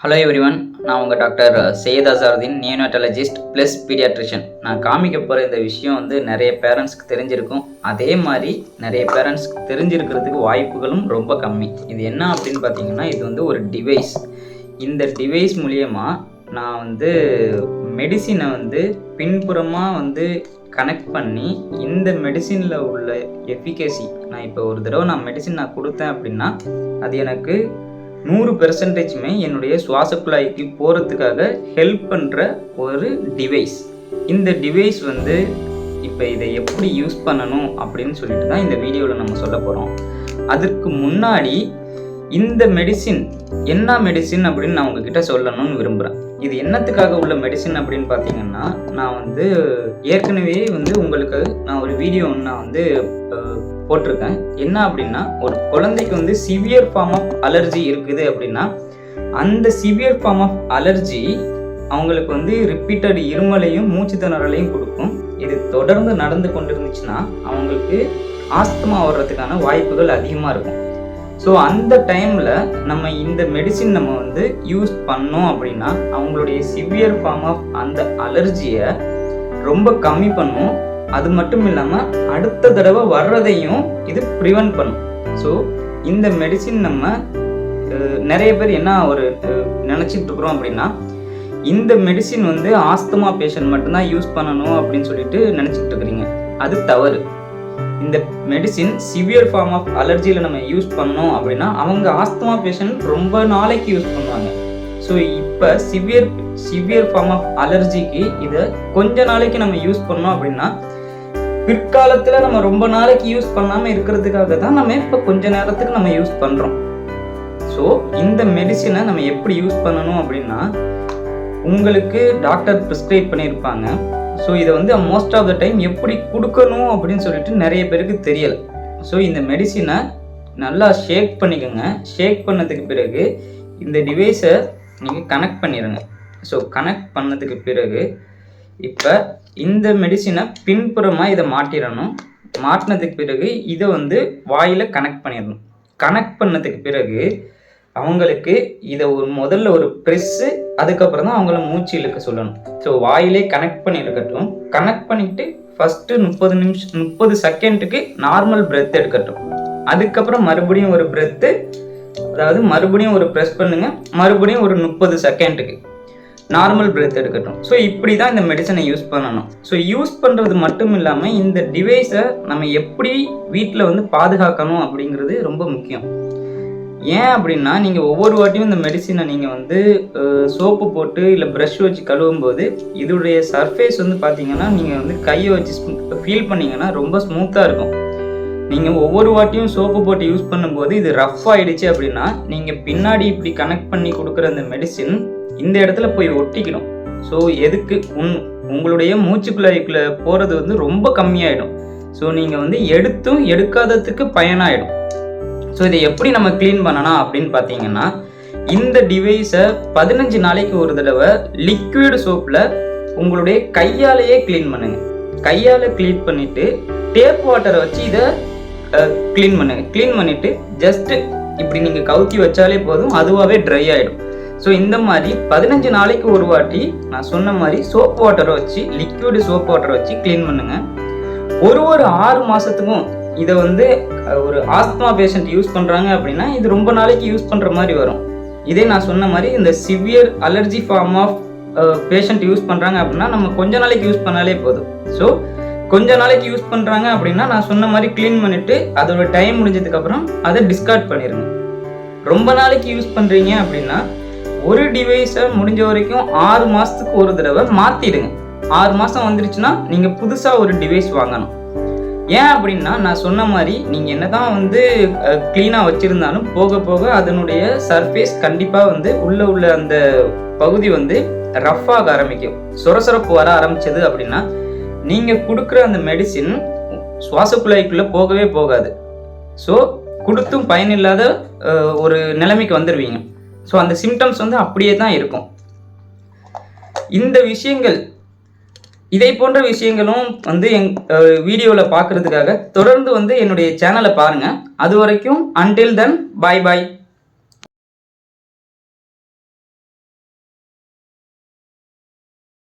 Hello everyone நான் உங்கள் doctor Syed Azharuddin neonatologist plus pediatrician நான் காமிக்க போகிற இந்த விஷயம் வந்து நிறைய பேரண்ட்ஸ்க்கு தெரிஞ்சிருக்கும். அதே மாதிரி நிறைய பேரண்ட்ஸ்க்கு தெரிஞ்சிருக்கிறதுக்கு வாய்ப்புகளும் ரொம்ப கம்மி. இது என்ன அப்படின்னு பார்த்தீங்கன்னா இது வந்து ஒரு டிவைஸ் இந்த டிவைஸ் மூலியமாக நான் வந்து மெடிசினை வந்து பின்புறமாக வந்து கனெக்ட் பண்ணி இந்த மெடிசினில் உள்ள எஃபிகசி நான் இப்போ ஒரு தடவை நான் மெடிசின் நான் கொடுத்தேன் அப்படின்னா அது எனக்கு நூறு பெர்சன்டேஜுமே என்னுடைய சுவாச குழாய்க்கு போகிறதுக்காக ஹெல்ப் பண்ணுற ஒரு டிவைஸ் இந்த டிவைஸ் வந்து இப்போ இதை எப்படி யூஸ் பண்ணணும் அப்படின்னு சொல்லிட்டு தான் இந்த வீடியோவில் நம்ம சொல்ல போகிறோம் அதற்கு முன்னாடி இந்த மெடிசின் என்ன மெடிசின் அப்படின்னு நான் உங்ககிட்ட சொல்லணும்னு விரும்புகிறேன் இது என்னத்துக்காக உள்ள மெடிசின் அப்படின்னு பார்த்தீங்கன்னா நான் வந்து ஏற்கனவே வந்து உங்களுக்கு நான் ஒரு வீடியோ ஒன்று நான் வந்து போட்டிருக்கேன். என்ன அப்படின்னா ஒரு குழந்தைக்கு வந்து சிவியர் ஃபார்ம் ஆஃப் அலர்ஜி இருக்குது அப்படின்னா அந்த சிவியர் ஃபார்ம் ஆஃப் அலர்ஜி அவங்களுக்கு வந்து ரிப்பீட்டட் இருமலையும் மூச்சு திணறலையும் கொடுக்கும். இது தொடர்ந்து நடந்து கொண்டிருந்துச்சுன்னா அவங்களுக்கு ஆஸ்துமா வர்றதுக்கான வாய்ப்புகள் அதிகமாக இருக்கும். ஸோ அந்த டைமில் நம்ம இந்த மெடிசின் நம்ம வந்து யூஸ் பண்ணோம் அப்படின்னா அவங்களுடைய சிவியர் ஃபார்ம் ஆஃப் அந்த அலர்ஜியை ரொம்ப கம்மி பண்ணும். அது மட்டும் இல்லாமல் அடுத்த தடவை வர்றதையும் இது ப்ரிவென்ட் பண்ணும். ஸோ இந்த மெடிசின் நம்ம நிறைய பேர் என்ன ஒரு நினச்சிட்டு இருக்கிறோம் அப்படின்னா இந்த மெடிசின் வந்து ஆஸ்துமா பேஷண்ட் மட்டும்தான் யூஸ் பண்ணணும் அப்படின்னு சொல்லிட்டு நினச்சிட்டு இருக்கிறீங்க. அது தவறு. இந்த மெடிசின் சிவியர் ஃபார்ம் ஆஃப் அலர்ஜியில் நம்ம யூஸ் பண்ணோம் அப்படின்னா அவங்க ஆஸ்துமா பேஷண்ட் ரொம்ப நாளைக்கு யூஸ் பண்ணுவாங்க. ஸோ இப்போ சிவியர் சிவியர் ஃபார்ம் ஆஃப் அலர்ஜிக்கு இதை கொஞ்ச நாளைக்கு நம்ம யூஸ் பண்ணோம் அப்படின்னா பிற்காலத்தில் நம்ம ரொம்ப நாளைக்கு யூஸ் பண்ணாமல் இருக்கிறதுக்காக தான் நம்ம இப்போ கொஞ்ச நேரத்துக்கு நம்ம யூஸ் பண்ணுறோம் ஸோ இந்த மெடிசினை நம்ம எப்படி யூஸ் பண்ணணும் அப்படின்னா உங்களுக்கு டாக்டர் ப்ரிஸ்கிரைப் பண்ணியிருப்பாங்க. ஸோ இதை வந்து மோஸ்ட் ஆஃப் த டைம் எப்படி கொடுக்கணும் அப்படின்னு சொல்லிட்டு நிறைய பேருக்கு தெரியலை. ஸோ இந்த மெடிசினை நல்லா ஷேக் பண்ணிக்கோங்க. ஷேக் பண்ணதுக்கு பிறகு இந்த டிவைஸை நீங்கள் கனெக்ட் பண்ணிடுங்க ஸோ கனெக்ட் பண்ணதுக்கு பிறகு இப்போ இந்த மெடிசினை பின்புறமாக இதை மாட்டிடணும். மாட்டினதுக்கு பிறகு இதை வந்து வாயில் கனெக்ட் பண்ணிடணும். கனெக்ட் பண்ணதுக்கு பிறகு அவங்களுக்கு இதை ஒரு முதல்ல ஒரு ப்ரெஸ்ஸு அதுக்கப்புறம் தான் அவங்கள மூச்சு இழுக்க சொல்லணும். ஸோ வாயிலே கனெக்ட் பண்ணியிருக்கட்டும் கனெக்ட் பண்ணிட்டு ஃபஸ்ட்டு முப்பது நிமிஷம் முப்பது செகண்டுக்கு நார்மல் பிரெத் எடுக்கட்டும். அதுக்கப்புறம் மறுபடியும் ஒரு பிரெத்து அதாவது மறுபடியும் ஒரு ப்ரெஸ் பண்ணுங்கள் மறுபடியும் ஒரு முப்பது செகண்டுக்கு நார்மல் பிரெத் எடுக்கட்டும். ஸோ இப்படி தான் இந்த மெடிசனை யூஸ் பண்ணணும். ஸோ யூஸ் பண்ணுறது மட்டும் இல்லாமல் இந்த டிவைஸை நம்ம எப்படி வீட்டில் வந்து பாதுகாக்கணும் அப்படிங்கிறது ரொம்ப முக்கியம். ஏன் அப்படின்னா நீங்கள் ஒவ்வொரு வாட்டியும் இந்த மெடிசினை நீங்கள் வந்து சோப்பு போட்டு இல்லை ப்ரஷ் வச்சு கழுவும் போது இதோடைய சர்ஃபேஸ் வந்து பார்த்தீங்கன்னா நீங்கள் வந்து கையை வச்சு ஃபீல் பண்ணீங்கன்னா ரொம்ப ஸ்மூத்தாக இருக்கும். நீங்கள் ஒவ்வொரு வாட்டியும் சோப்பு போட்டு யூஸ் பண்ணும்போது இது ரஃப் ஆகிடுச்சு அப்படின்னா நீங்கள் பின்னாடி இப்படி கனெக்ட் பண்ணி கொடுக்குற அந்த மெடிசின் இந்த இடத்துல போய் ஒட்டிக்கணும். ஸோ எதுக்கு? உன் உங்களுடைய மூச்சுக்குள்ளாய்க்குள்ள போகிறது வந்து ரொம்ப கம்மியாயிடும். ஸோ நீங்கள் வந்து எடுத்தும் எடுக்காததுக்கு பயனாயிடும். ஸோ இதை எப்படி நம்ம க்ளீன் பண்ணலாம் அப்படின்னு பார்த்தீங்கன்னா இந்த டிவைஸை பதினஞ்சு நாளைக்கு ஒரு தடவை லிக்விட் சோப்பில் உங்களுடைய கையாலேயே க்ளீன் பண்ணுங்கள் கையால் க்ளீன் பண்ணிவிட்டு டேப் வாட்டரை வச்சு இதை க்ளீன் பண்ணுங்கள் க்ளீன் பண்ணிவிட்டு ஜஸ்ட்டு இப்படி நீங்கள் கவுத்தி வச்சாலே போதும் அதுவாகவே ட்ரை ஆகிடும் ஸோ இந்த மாதிரி பதினஞ்சு நாளைக்கு ஒரு வாட்டி நான் சொன்ன மாதிரி சோப் வாட்டரை வச்சு லிக்யூடு சோப் வாட்டரை வச்சு க்ளீன் பண்ணுங்க. ஒரு ஒரு ஆறு மாதத்துக்கும் இதை வந்து ஒரு ஆஸ்துமா பேஷண்ட் யூஸ் பண்ணுறாங்க அப்படின்னா இது ரொம்ப நாளைக்கு யூஸ் பண்ணுற மாதிரி வரும். இதே நான் சொன்ன மாதிரி இந்த severe allergy form of patient use பண்ணுறாங்க அப்படின்னா நம்ம கொஞ்ச நாளைக்கு யூஸ் பண்ணாலே போதும். ஸோ கொஞ்ச நாளைக்கு யூஸ் பண்ணுறாங்க அப்படின்னா நான் சொன்ன மாதிரி க்ளீன் பண்ணிவிட்டு அதோட டைம் முடிஞ்சதுக்கப்புறம் அதை டிஸ்கார்ட் பண்ணிடுங்க ரொம்ப நாளைக்கு யூஸ் பண்ணுறீங்க அப்படின்னா ஒரு டிவைஸை முடிஞ்ச வரைக்கும் ஆறு மாதத்துக்கு ஒரு தடவை மாற்றிடுங்க ஆறு மாதம் வந்துருச்சுன்னா நீங்கள் புதுசாக ஒரு டிவைஸ் வாங்கணும். ஏன் அப்படின்னா நான் சொன்ன மாதிரி நீங்கள் என்ன தான் வந்து க்ளீனாக வச்சுருந்தாலும் போக போக அதனுடைய சர்ஃபேஸ் கண்டிப்பாக வந்து உள்ளே உள்ள அந்த பகுதி வந்து ரஃப்பாக ஆரம்பிக்கும். சொரசொரப்பு வர ஆரம்பிச்சது அப்படின்னா நீங்கள் கொடுக்குற அந்த மெடிசின் சுவாசக்குழாய்க்குள்ளே போகவே போகாது. ஸோ கொடுத்தும் பயனில்லாத ஒரு நிலைமைக்கு வந்துடுவீங்க ஸோ அந்த சிம்டம்ஸ் வந்து அப்படியே தான் இருக்கும். இந்த விஷயங்கள் இதை போன்ற விஷயங்களும் வந்து எங் வீடியோவில் பார்க்குறதுக்காக தொடர்ந்து வந்து என்னுடைய சேனலை பாருங்கள் அது வரைக்கும் அன்டில் தென் பாய் பாய்